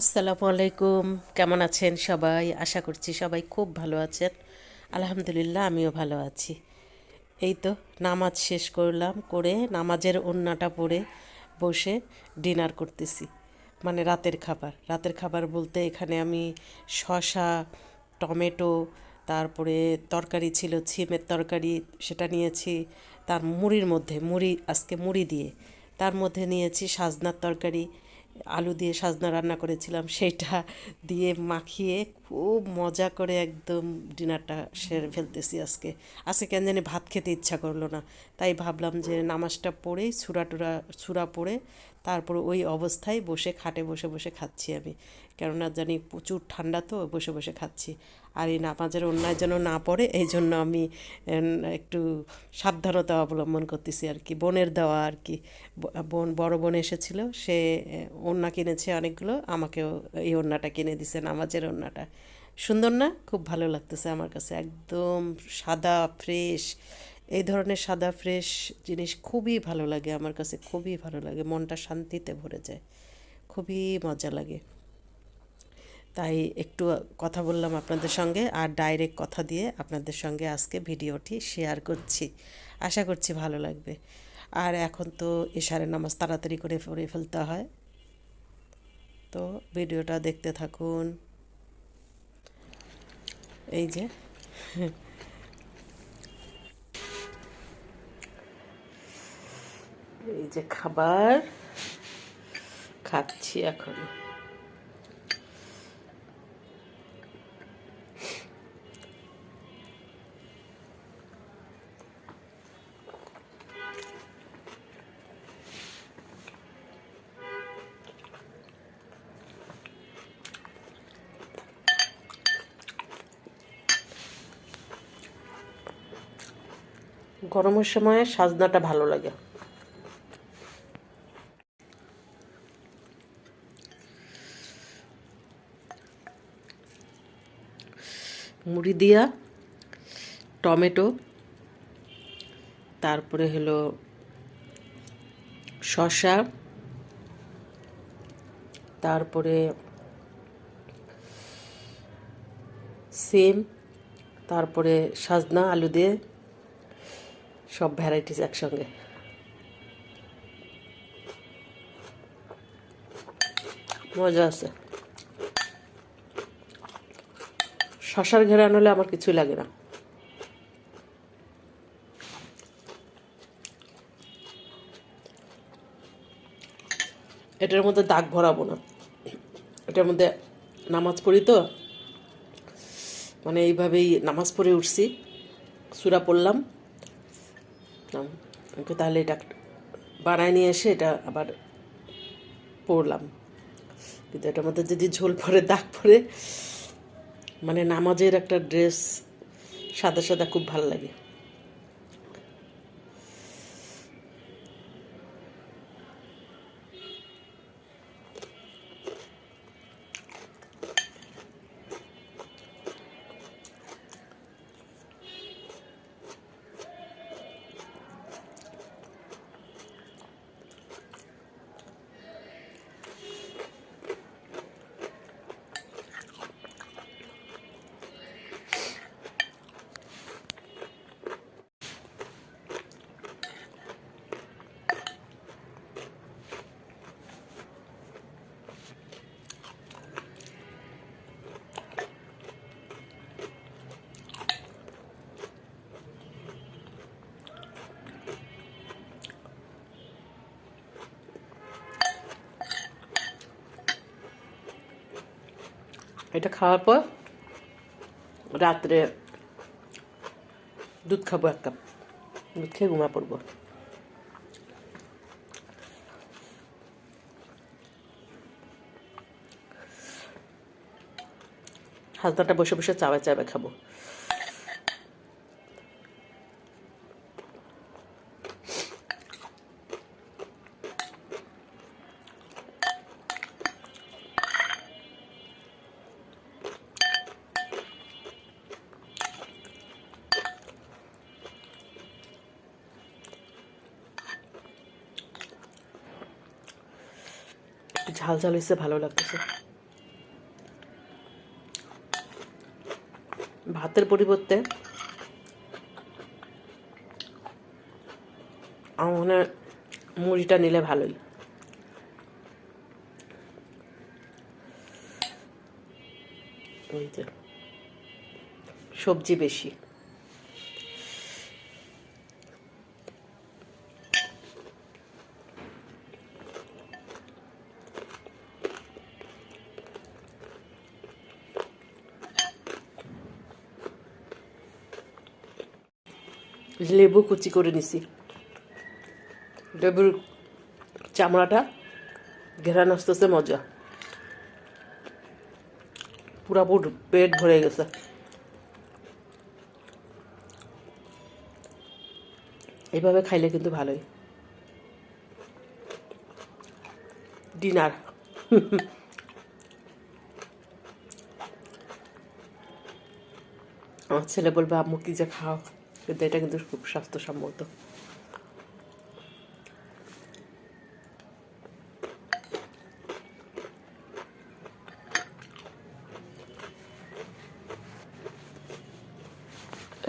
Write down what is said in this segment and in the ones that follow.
আসসালামু আলাইকুম। কেমন আছেন সবাই? আশা করছি সবাই খুব ভালো আছেন। আলহামদুলিল্লাহ, আমিও ভালো আছি। এই তো, নামাজ শেষ করলাম, করে নামাজের ওন্নাটা পরে বসে ডিনার করতেছি। মানে রাতের খাবার। রাতের খাবার বলতে এখানে আমি শসা, টমেটো, তারপরে তরকারি ছিল, ছিমের তরকারি, সেটা নিয়েছি তার মুড়ির মধ্যে, মুড়ি, আজকে মুড়ি দিয়ে। তার মধ্যে নিয়েছি সাজনার তরকারি আলু দিয়ে সাজনা রান্না করেছিলাম সেটা দিয়ে মাখিয়ে খুব মজা করে একদম ডিনারটা সেরে ফেলতেছি আজকে। আজকে কেন জানি ভাত খেতে ইচ্ছা করল না। তাই ভাবলাম যে নামাজটা পড়েই ছুরা টুরা ছুরা পড়ে তারপর ওই অবস্থায় বসে খাটে বসে বসে খাচ্ছি আমি। কেননা জানি প্রচুর ঠান্ডা তো, বসে বসে খাচ্ছি। আর এই নামাজের অন্যায় যেন না পড়ে, এই জন্য আমি একটু সাবধানতা অবলম্বন করতেছি আর কি। বোনের দেওয়া আর কি। বোন, বড় বোন এসেছিল, সে ওড়না কিনেছে অনেকগুলো, আমাকেও এই ওড়নাটা কিনে দিছে, নামাজের ওড়নাটা। সুন্দর না? খুব ভালো লাগতেছে আমার কাছে। একদম সাদা ফ্রেশ এই ধরনের সাদা ফ্রেশ জিনিস খুবই ভালো লাগে আমার কাছে, খুবই ভালো লাগে। মনটা শান্তিতে ভরে যায়। খুবই মজা লাগে। তাই একটু কথা বললাম আপনাদের সঙ্গে আর ডাইরেক্ট কথা দিয়ে আপনাদের সঙ্গে আজকে ভিডিওটি শেয়ার করছি। আশা করছি ভালো লাগবে। আর এখন তো এশারের নামাজ তাড়াতাড়ি করে পড়ে ফেলতে হয়। তো ভিডিওটা দেখতে থাকুন। এই যে। এই যে খাবার। খাচ্ছি এখন। গরমের সময় সাজনাটা ভালো লাগে। মুড়ি দিয়া, টমেটো, তারপরে হলো শসা, তারপরে সিম, তারপরে সাজনা, আলু দিয়ে সব ভ্যারাইটিস একসঙ্গে। মজা আছে। শশার ঘেরান হলে আমার কিছুই লাগে না। এটার মধ্যে দাগ ভরাবো না। এটার মধ্যে নামাজ পড়ি তো মানে এইভাবেই নামাজ পড়ে উঠছি। সুরা পড়লাম। ওকে তাহলে এটা বাড়ায় নিয়ে এসে এটা আবার পড়লাম। কিন্তু এটার মধ্যে যদি ঝোল পরে, দাগ পরে মানে নামাজের একটা ড্রেস সাদা সাদা খুব ভালো লাগে। এটা খাওয়ার পর রাত্রে দুধ খাব এক কাপ। দুধ খেয়ে ঘুমা পড়ব। হাজনাটা বসে বসে চাওয়া চাবে খাব। ঝাল ঝাল হয়েছে ভালো লাগতেছে। ভাতের পরিবর্তে আমার মনে মুড়িটা নিলে ভালোই। সবজি বেশি। লেবু কুচি করে নিছি। লেবুর চামড়াটা ঘেরান আসতেছে মজা। পুরাপুর পেট ভরে গেছে। এইভাবে খাইলে কিন্তু ভালোই। ডিনার। আমার ছেলে বলবে, আম্মু কি যে খাও? কিন্তু এটা কিন্তু খুব স্বাস্থ্যসম্মত।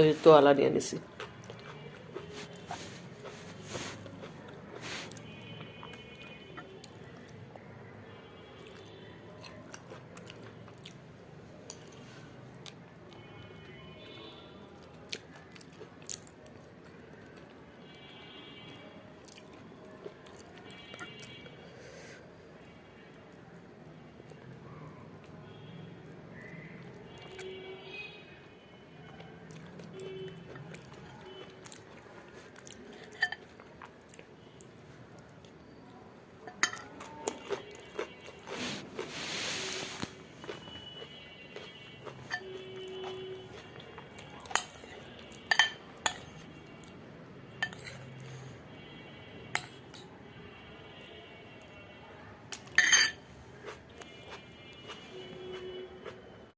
এই তো আলা নিয়ে নিছি।